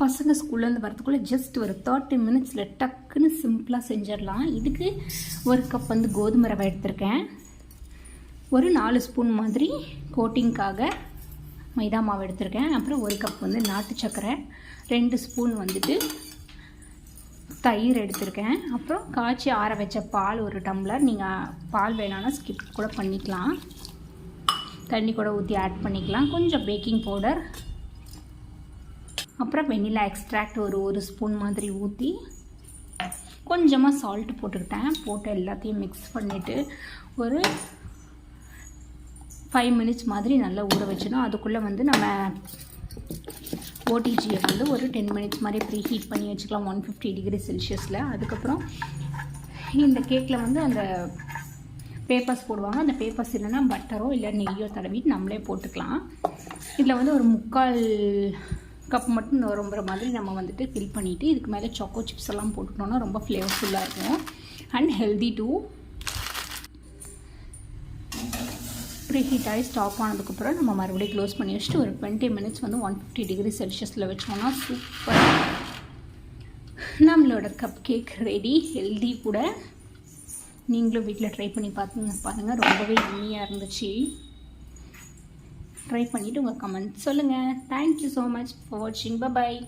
பசங்க ஸ்கூல்லேருந்து வரதுக்குள்ளே ஜஸ்ட் ஒரு தேர்ட்டி மினிட்ஸில் டக்குன்னு சிம்பிளாக செஞ்சிடலாம். இதுக்கு ஒரு கப் வந்து கோதுமை ரவை எடுத்திருக்கேன். ஒரு நாலு ஸ்பூன் மாதிரி கோட்டிங்க்காக மைதா மாவு எடுத்திருக்கேன். அப்புறம் ஒரு கப் வந்து நாட்டு சர்க்கரை ரெண்டு ஸ்பூன் வந்துட்டு தயிர் எடுத்திருக்கேன். அப்புறம் காய்ச்சி ஆற வச்ச பால் ஒரு டம்ளர் நீங்கள் பால் வேணாலும் ஸ்கிப் கூட பண்ணிக்கலாம். தண்ணி கூட ஊற்றி ஆட் பண்ணிக்கலாம். கொஞ்சம் பேக்கிங் பவுடர் அப்புறம் வெண்ணிலா எக்ஸ்ட்ராக்ட் ஒரு ஒரு ஸ்பூன் மாதிரி ஊற்றி கொஞ்சமாக சால்ட் போட்டுக்கிட்டேன். போட்டு எல்லாத்தையும் மிக்ஸ் பண்ணிவிட்டு ஒரு ஃபைவ் மினிட்ஸ் மாதிரி நல்லா ஊற வச்சிடும் அதுக்குள்ளே வந்து நம்ம ஓடிஜியை வந்து ஒரு டென் மினிட்ஸ் மாதிரி ப்ரீ ஹீட் பண்ணி வச்சுக்கலாம். ஒன் ஃபிஃப்டி டிகிரி செல்சியஸில் அதுக்கப்புறம் இந்த கேக்கில் வந்து அந்த பேப்பர்ஸ் போடுவாங்க. அந்த பேப்பர்ஸ் இல்லைன்னா பட்டரோ இல்லை நெய்யோ தடவிட்டு நம்மளே போட்டுக்கலாம். இதில் வந்து ஒரு முக்கால் கப் மட்டும் நிரம்புற மாதிரி நம்ம வந்துட்டு ஃபில் பண்ணிவிட்டு இதுக்கு மேலே சாக்கோ சிப்ஸ் எல்லாம் போட்டுட்டோம்னா ரொம்ப ஃப்ளேவர்ஃபுல்லாக இருக்கும். அண்ட் ஹெல்தி டூ ப்ரீஹீட் ஆகி ஸ்டாப் ஆனதுக்கப்புறம் நம்ம மறுபடியும் க்ளோஸ் பண்ணி வச்சுட்டு ஒரு டுவெண்ட்டி மினிட்ஸ் வந்து ஒன் ஃபிஃப்டி டிகிரி செல்சியஸில் வச்சோம்னா சூப்பர் நம்மளோட கப் கேக் ரெடி ஹெல்தி கூட. நீங்களும் வீட்டில் ட்ரை பண்ணி பார்த்துங்க பாருங்கள் ரொம்பவே எம்மியாக இருந்துச்சு. ட்ரை பண்ணிவிட்டு உங்கள் கமெண்ட் சொல்லுங்கள் thank you so much for வாட்சிங் பபாய்